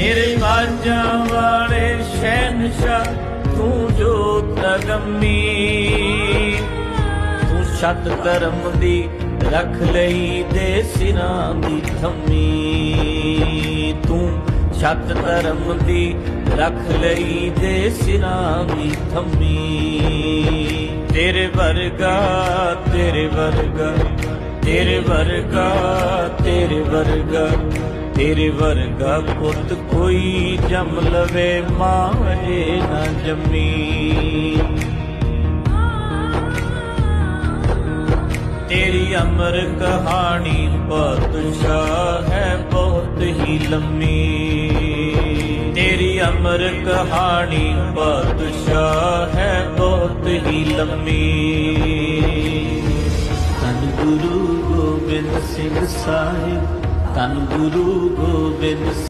ਮੇਰੇ ਬਾਜਾਂ ਵਾਲੇ ਸ਼ਹਿਨਸ਼ਾਹ, ਤੂੰ ਜੋ ਤਗਮੀ। ਤੂੰ ਛੱਤ ਕਰਮ ਦੀ ਰੱਖ ਲਈ ਦੇ ਸਿਰਾਂ ਦੀ ਥੰਮੀ। ਤੂੰ ਛੱਤ ਧਰਮ ਦੀ ਰੱਖ ਲਈ ਦੇ ਸਿਰਾਂ ਦੀ ਥੰਮੀ। ਤੇਰੇ ਵਰਗਾ ਤੇਰੇ ਵਰਗਾ ਤੇਰੇ ਵਰਗਾ ਤੇਰੇ ਵਰਗਾ। ਤੇਰੇ ਵਰਗਾ ਪੁੱਤ ਕੋਈ ਜੰਮ ਲਵੇ ਮਾਂ ਹਜੇ ਨਾ ਜੰਮੀ। ਤੇਰੀ ਅਮਰ ਕਹਾਣੀ ਬਾਦਸ਼ਾਹ ਹੈ ਬਹੁਤ ਹੀ ਲੰਮੀ। ਤੇਰੀ ਅਮਰ ਕਹਾਣੀ ਬਾਦਸ਼ਾਹ ਹੈ ਬਹੁਤ ਹੀ ਲੰਮੀ। ਧੰਨ ਗੁਰੂ ਗੋਬਿੰਦ ਸਿੰਘ ਸਾਹਿਬ ਧੰਨ ਗੁਰੂ ਗੋਬਿੰਦ